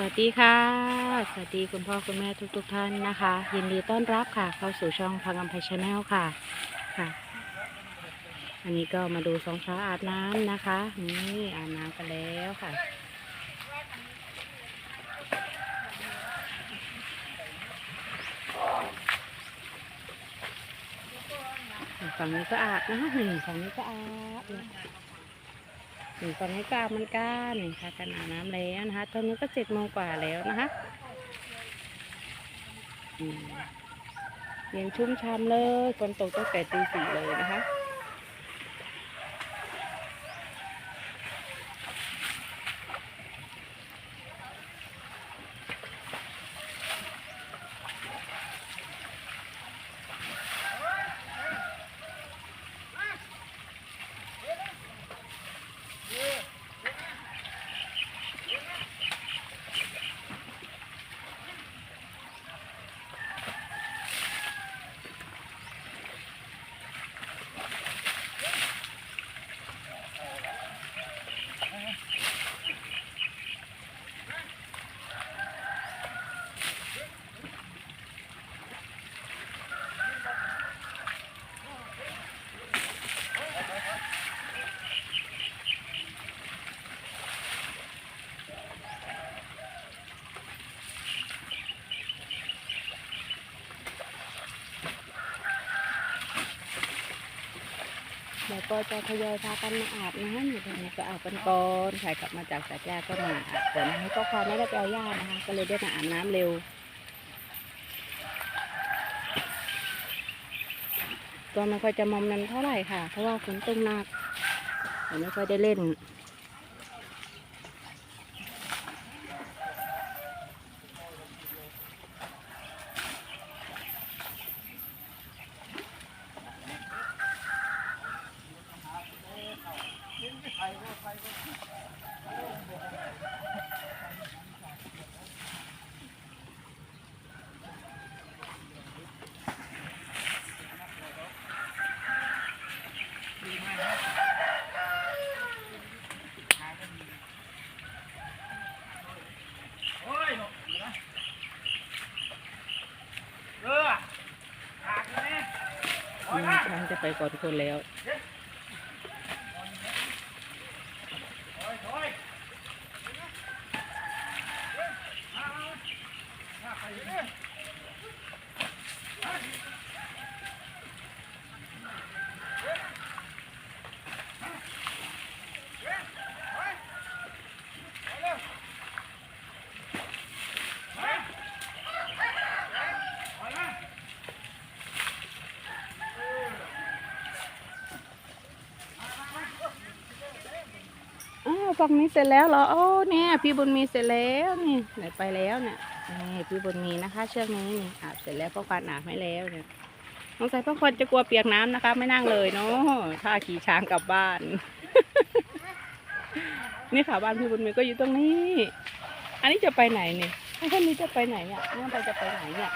วัสดีค่ะ สวัสดีคุณพ่อคุณแม่ทุกๆทท่านนะคะ ยินดีต้อนรับค่ะ เข้าสู่ช่องพังอภัยชาแนลค่ะค่ะ อันนี้ก็มาดูสองฟ้าอาบน้ำนะคะ นี่อาบน้ำกันแล้วค่ะ ฝั่งนี้ก็อาบนะคะหนึ่งฝั่งนี้ก็อาบ หนึ่งฝั่งนี้ก็อามันกันนี่ค่ะกันอาบน้ำแล้วนะคะ ตอนนี้ก็เจ็ดโมงกว่าแล้วนะคะเย็นชุ่มชามเลยฝนตกตั้งแต่ตีสี่เลยนะคะ เดี๋ยวก็จะทยอยพากันมาอาบน้ำอยู่ตรงนี้ก็อาบกันก่อนใครกลับมาจากสายยาก็มาอาบก่อนให้ก็ความไม่ได้ไปเอาย่านะคะ ก็เลยได้มาอาบน้ำเร็ว ก็ไม่ค่อยจะมอมนันเท่าไหร่ค่ะ เพราะว่าฝนตกหนักไม่ค่อยได้เล่น อืม ช้างจะไปก่อนคนแล้ว อ้าว ฝั่งนี้เสร็จแล้วเหรอโอ้เนี่ย พี่บุญมีเสร็จแล้วนี่ไหนไปแล้วเนี่ยนี่พี่บุญมีนะคะ เชือกนี้นี่อาบเสร็จแล้วพ่อควานอาบให้แล้วเนี่ยสงสัยพ่อควานจะกลัวเปียกน้ำนะคะ ไม่นั่งเลยเนาะถ้าขี่ช้างกลับบ้าน นี่ค่ะบ้านพี่บุญมีก็อยู่ตรงนี้ อันนี้จะไปไหนเนี่ยอ้ท่านนี้จะไปไหนเนี่ยน้องไปจะไปไหนเนี่ย